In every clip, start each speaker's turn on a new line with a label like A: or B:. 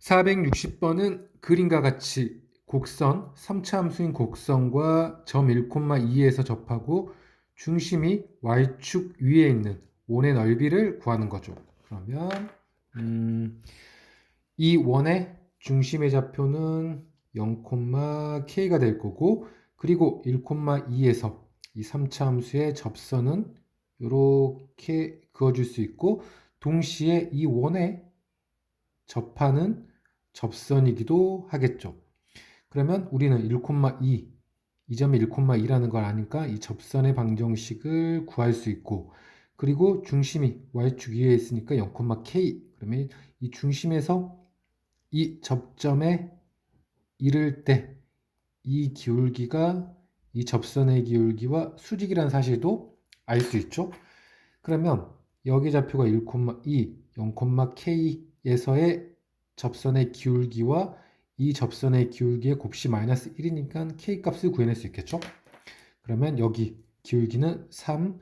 A: 460번은 그림과 같이 곡선, 3차 함수인 곡선과 점 1,2에서 접하고 중심이 y축 위에 있는 원의 넓이를 구하는 거죠. 그러면 음, 이 원의 중심의 좌표는 0,k가 될 거고 그리고 1,2에서 이 3차 함수의 접선은 이렇게 그어줄 수 있고 동시에 이 원에 접하는 접선이기도 하겠죠. 그러면 우리는 1,2, 이 점이 1,2라는 걸 아니까 이 접선의 방정식을 구할 수 있고 그리고 중심이 y축 위에 있으니까 0,k 그러면 이 중심에서 이 접점에 이를 때 이 기울기가 이 접선의 기울기와 수직이라는 사실도 알 수 있죠. 그러면 여기 좌표가 1,2, 0,k에서의 접선의 기울기와 이 접선의 기울기의 곱씨 마이너스 1이니까 k 값을 구해낼 수 있겠죠? 그러면 여기 기울기는 3,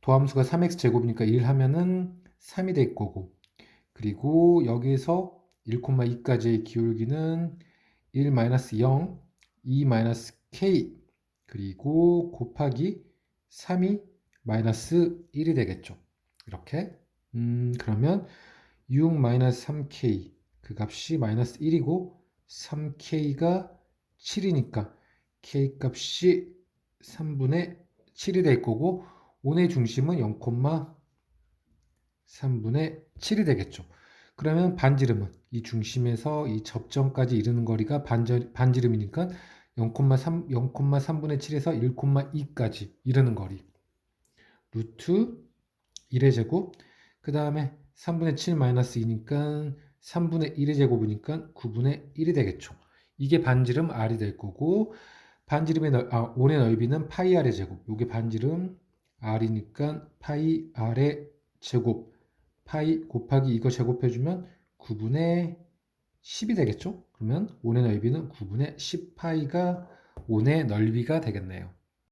A: 도함수가 3x 제곱이니까 1 하면은 3이 될 거고 그리고 여기서 1,2까지의 기울기는 1 마이너스 0, 2 마이너스 k 그리고 곱하기 3이 마이너스 1이 되겠죠. 이렇게 음 그러면 6 마이너스 3k 그 값이 마이너스 1이고 3k가 7이니까 k 값이 3분의 7이 될 거고 원의 중심은 0,3분의 7이 되겠죠. 그러면 반지름은 이 중심에서 이 접점까지 이르는 거리가 반지름이니까 0,3, 0,3분의 7에서 1,2까지 이르는 거리. 루트 1의 제곱, 그 다음에 3분의 7 마이너스 2니까 3분의 1의 제곱이니까 9분의 1이 되겠죠. 이게 반지름 R이 될 거고, 반지름의 넓, 아, 원의 넓이는 파이 R의 제곱. 이게 반지름 R이니까 파이 R의 제곱. 파이 곱하기 이거 제곱해주면 9분의 10이 되겠죠? 그러면 원의 넓이는 9분의 10파이가 원의 넓이가 되겠네요.